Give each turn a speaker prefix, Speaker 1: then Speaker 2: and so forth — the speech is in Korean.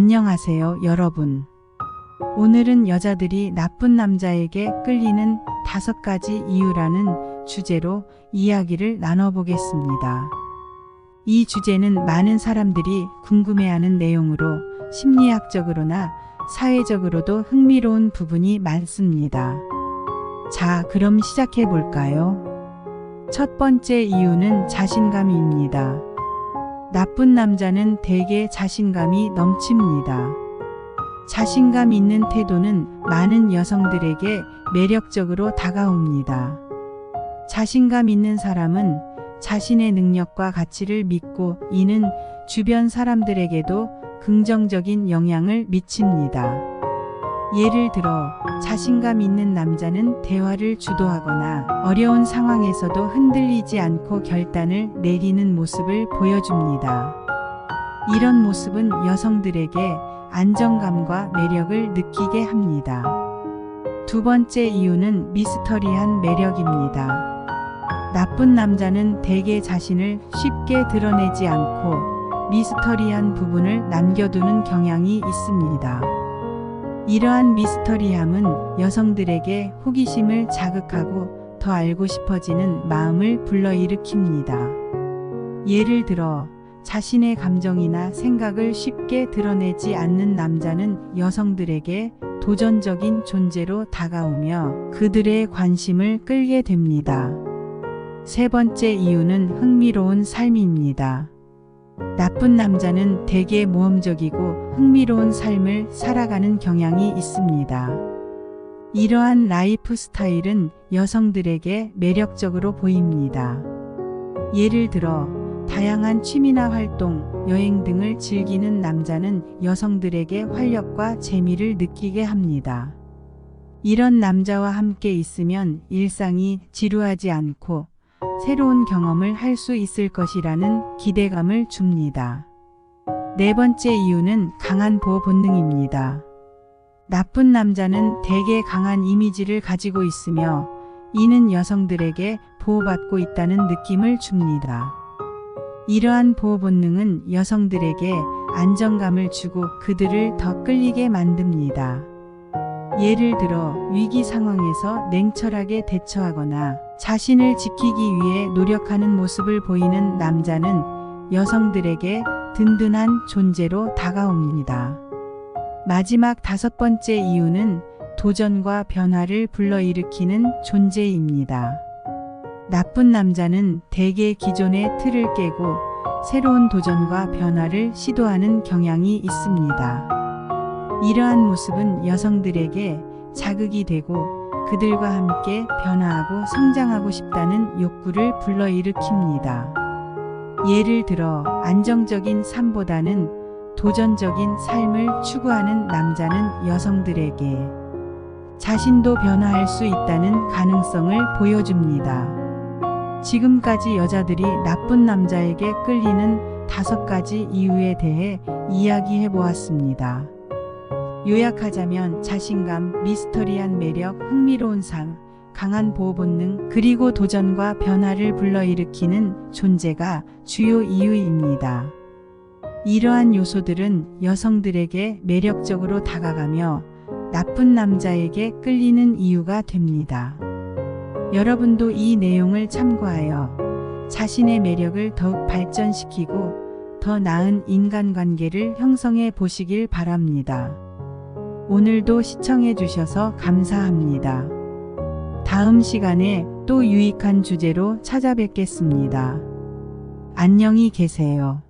Speaker 1: 안녕하세요, 여러분. 오늘은 여자들이 나쁜 남자에게 끌리는 다섯 가지 이유라는 주제로 이야기를 나눠보겠습니다. 이 주제는 많은 사람들이 궁금해하는 내용으로 심리학적으로나 사회적으로도 흥미로운 부분이 많습니다. 자, 그럼 시작해 볼까요? 첫 번째 이유는 자신감입니다. 나쁜 남자는 대개 자신감이 넘칩니다. 자신감 있는 태도는 많은 여성들에게 매력적으로 다가옵니다. 자신감 있는 사람은 자신의 능력과 가치를 믿고 이는 주변 사람들에게도 긍정적인 영향을 미칩니다. 예를 들어 자신감 있는 남자는 대화를 주도하거나 어려운 상황에서도 흔들리지 않고 결단을 내리는 모습을 보여줍니다. 이런 모습은 여성들에게 안정감과 매력을 느끼게 합니다. 두 번째 이유는 미스터리한 매력입니다. 나쁜 남자는 대개 자신을 쉽게 드러내지 않고 미스터리한 부분을 남겨두는 경향이 있습니다. 이러한 미스터리함은 여성들에게 호기심을 자극하고 더 알고 싶어지는 마음을 불러일으킵니다. 예를 들어 자신의 감정이나 생각을 쉽게 드러내지 않는 남자는 여성들에게 도전적인 존재로 다가오며 그들의 관심을 끌게 됩니다. 세 번째 이유는 흥미로운 삶입니다. 나쁜 남자는 대개 모험적이고 흥미로운 삶을 살아가는 경향이 있습니다. 이러한 라이프 스타일은 여성들에게 매력적으로 보입니다. 예를 들어, 다양한 취미나 활동, 여행 등을 즐기는 남자는 여성들에게 활력과 재미를 느끼게 합니다. 이런 남자와 함께 있으면 일상이 지루하지 않고 새로운 경험을 할 수 있을 것이라는 기대감을 줍니다. 네 번째 이유는 강한 보호 본능입니다. 나쁜 남자는 대개 강한 이미지를 가지고 있으며 이는 여성들에게 보호받고 있다는 느낌을 줍니다. 이러한 보호 본능은 여성들에게 안정감을 주고 그들을 더 끌리게 만듭니다. 예를 들어 위기 상황에서 냉철하게 대처하거나 자신을 지키기 위해 노력하는 모습을 보이는 남자는 여성들에게 든든한 존재로 다가옵니다. 마지막 다섯 번째 이유는 도전과 변화를 불러일으키는 존재입니다. 나쁜 남자는 대개 기존의 틀을 깨고 새로운 도전과 변화를 시도하는 경향이 있습니다. 이러한 모습은 여성들에게 자극이 되고 그들과 함께 변화하고 성장하고 싶다는 욕구를 불러일으킵니다. 예를 들어 안정적인 삶보다는 도전적인 삶을 추구하는 남자는 여성들에게 자신도 변화할 수 있다는 가능성을 보여줍니다. 지금까지 여자들이 나쁜 남자에게 끌리는 다섯 가지 이유에 대해 이야기해 보았습니다. 요약하자면 자신감, 미스터리한 매력, 흥미로운 삶, 강한 보호 본능, 그리고 도전과 변화를 불러일으키는 존재가 주요 이유입니다. 이러한 요소들은 여성들에게 매력적으로 다가가며 나쁜 남자에게 끌리는 이유가 됩니다. 여러분도 이 내용을 참고하여 자신의 매력을 더욱 발전시키고 더 나은 인간관계를 형성해 보시길 바랍니다. 오늘도 시청해 주셔서 감사합니다. 다음 시간에 또 유익한 주제로 찾아뵙겠습니다. 안녕히 계세요.